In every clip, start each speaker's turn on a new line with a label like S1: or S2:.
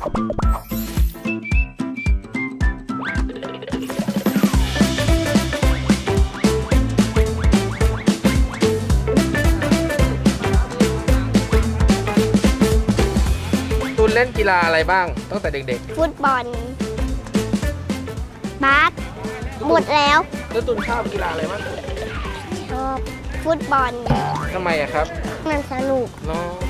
S1: ตูนเล่นกีฬาอะไรบ้างตั้งแต่เด็ก
S2: ฟุตบอลบาสหมดแล้ว
S1: ๆแล้วตูนชอบกีฬาอะไรบ้าง
S2: ชอบฟุตบอล
S1: ทำไมอะครับ
S2: มันสนุก
S1: เนาะ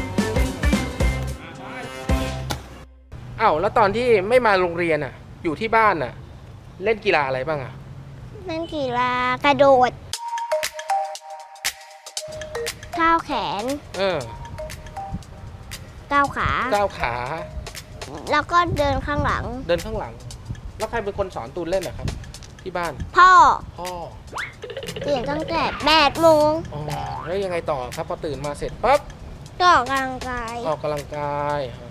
S1: อ้าวแล้วตอนที่ไม่มาโรงเรียนอะอยู่ที่บ้านอะเล่นกีฬาอะไรบ้างอะ
S2: นั่นกีฬากระโดดก้าวแขน
S1: เออ
S2: ก้าวขา
S1: ก้าวขา
S2: แล้วก็เดินข้างหลัง
S1: เดินข้างหลัง แล้วใครเป็นคนสอนตูนเล่นอะครับ ที่บ้าน
S2: พ่อ
S1: พ่อ
S2: ตื่นตั้งแต่แปดโมง
S1: อ๋อแล้วยังไงต่อครับพอตื่นมาเสร็จปั๊บ
S2: ก็ออกกำลังกาย
S1: ออกกำลังกายอ่า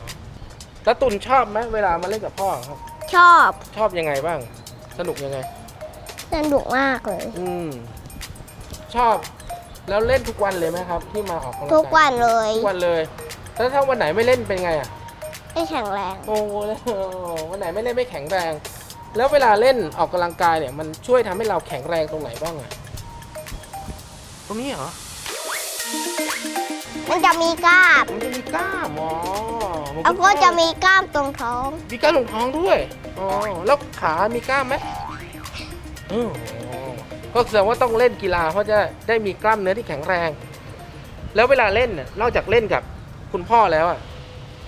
S1: แล้วตุนชอบไหมเวลามาเล่นกับพ่อครับ
S2: ชอบ
S1: ชอบยังไงบ้าง สนุกยังไง
S2: สนุกมากเลย
S1: อืม ชอบ แล้วเล่นทุกวันเลยไหมครับ ที่มาออกกำลังกาย
S2: ทุกวันเลย
S1: ทุกวันเลย แล้วถ้าวันไหนไม่เล่นเป็นไงอะ
S2: ไม่แข็งแรง
S1: โอ้โหวันไหนไม่เล่นไม่แข็งแรง แล้วเวลาเล่นออกกำลังกายเนี่ย มันช่วยทำให้เราแข็งแรงตรงไหนบ้างอะ ตรงนี้เหรอ
S2: มันจะมีกล้าม
S1: มันจะมีกล้ามอ๋อ มัน
S2: แล้วก็จะมีกล้ามตรงท้อง
S1: มีกล้ามลงท้องด้วยอ๋อแล้วขามีกล้ามไหมอือก็แสดงว่าต้องเล่นกีฬาเพราะจะได้มีกล้ามเนื้อที่แข็งแรง แล้วเวลาเล่นน่ะนอกจากเล่นกับคุณพ่อแล้วอะ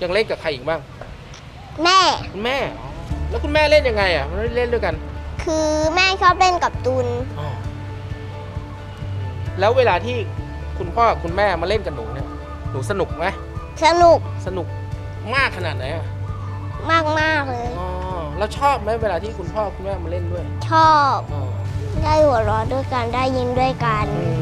S1: ยังเล่นกับใครอีกบ้าง
S2: แม่
S1: คุณแม่อ๋อแล้วคุณแม่เล่นยังไงอะไม่ได้เล่นด้วยกัน
S2: คือแม่ชอบเล่นกับตุน
S1: อ๋อแล้วเวลาที่คุณพ่อกับคุณแม่มาเล่นกับหนูเนี่ย หนูสนุกไหม
S2: สนุก
S1: สนุก มากขนาดไหนอะ
S2: มากมากๆเลย
S1: อ๋อแล้วชอบไหมเวลาที่คุณพ่อคุณแม่มาเล่นด้วย
S2: ชอบ
S1: อ๋อ
S2: ได้หัวเราะด้วยกันได้ยิ้มด้วยกัน
S1: อืม